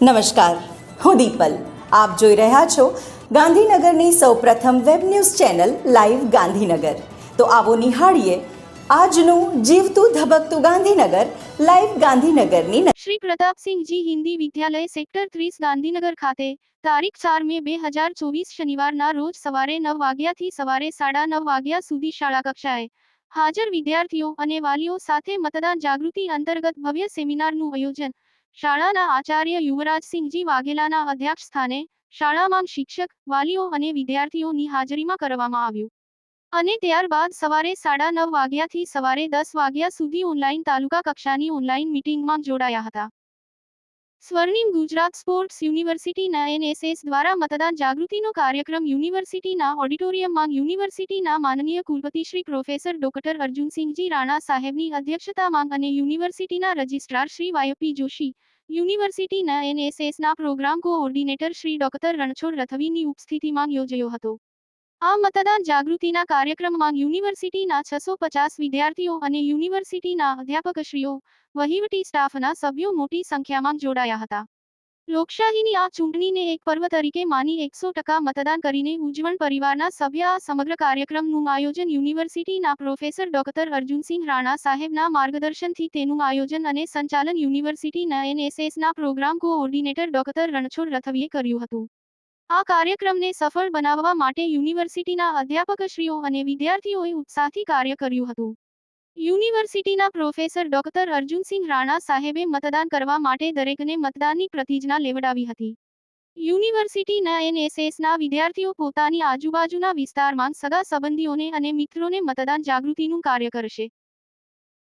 નમસ્કાર, હું દીપલ. આપ જોઈ રહ્યા છો ગાંધીનગરની સૌપ્રથમ web news channel live Gandhinagar. તો આવો નિહાળીએ આજનું જીવતું ધબકતું ગાંધીનગર, લાઈવ ગાંધીનગરની શ્રી પ્રતાપસિંહજી હિન્દી વિદ્યાલય સેક્ટર ત્રીસ ગાંધીનગર ખાતે તારીખ ચાર મે બે હજાર ચોવીસ શનિવારના રોજ સવારે નવ વાગ્યાથી સવારે સાડા નવ વાગ્યા સુધી શાળા કક્ષાએ હાજર વિદ્યાર્થીઓ અને વાલીઓ સાથે મતદાન જાગૃતિ અંતર્ગત ભવ્ય સેમિનારનું આયોજન શાળાના આચાર્ય યુવરાજસિંહજી વાઘેલાના અધ્યક્ષ સ્થાને શાળામાં શિક્ષક, વાલીઓ અને વિદ્યાર્થીઓની હાજરીમાં કરવામાં આવ્યું. અને ત્યારબાદ સવારે સાડા નવ વાગ્યાથી સવારે દસ વાગ્યા સુધી ઓનલાઈન તાલુકા કક્ષાની ઓનલાઈન મીટિંગમાં જોડાયા હતા. સ્વર્ણિમ ગુજરાત સ્પોર્ટ્સ યુનિવર્સિટીના એનએસએસ દ્વારા મતદાન જાગૃતિનો કાર્યક્રમ યુનિવર્સિટીના ઓડિટોરિયમમાં યુનિવર્સિટીના માનનીય કુલપતિ શ્રી પ્રોફેસર ડોક્ટર અર્જુનસિંહજી રાણા સાહેબની અધ્યક્ષતામાં અને યુનિવર્સિટીના registrar Shri Y P Joshi, યુનિવર્સિટીના એનએસએસના program coordinator Shri doctor Ranchhod રથવીની ઉપસ્થિતિમાં યોજાયો હતો. આ મતદાન જાગૃતિના કાર્યક્રમમાં યુનિવર્સિટીના છસો પચાસ વિદ્યાર્થીઓ અને યુનિવર્સિટીના અધ્યાપકશ્રીઓ, વહીવટી સ્ટાફના સભ્યો મોટી સંખ્યામાં જોડાયા હતા. લોકશાહીની આ ચૂંટણીને એક પર્વ તરીકે માની એકસો ટકા મતદાન કરીને ઉજ્જવળ પરિવારના સભ્ય આ સમગ્ર કાર્યક્રમનું આયોજન યુનિવર્સિટીના પ્રોફેસર ડોક્ટર અર્જુનસિંહ રાણા સાહેબના માર્ગદર્શનથી તેનું આયોજન અને સંચાલન યુનિવર્સિટીના એનએસએસના પ્રોગ્રામ કોઓર્ડિનેટર ડોક્ટર રણછોડ રથવીએ કર્યું હતું. આ કાર્યક્રમને સફળ બનાવવા માટે યુનિવર્સિટીના અધ્યાપકશ્રીઓ અને વિદ્યાર્થીઓએ ઉત્સાહથી કાર્ય કર્યું હતું. યુનિવર્સિટીના પ્રોફેસર ડોક્ટર અર્જુનસિંહ રાણા સાહેબે મતદાન કરવા માટે દરેકને મતદાનની પ્રતિજ્ઞા લેવડાવી હતી. યુનિવર્સિટીના એનએસએસના વિદ્યાર્થીઓ પોતાની આજુબાજુના વિસ્તારમાં સગા સંબંધીઓને અને મિત્રોને મતદાન જાગૃતિનું કાર્ય કરશે.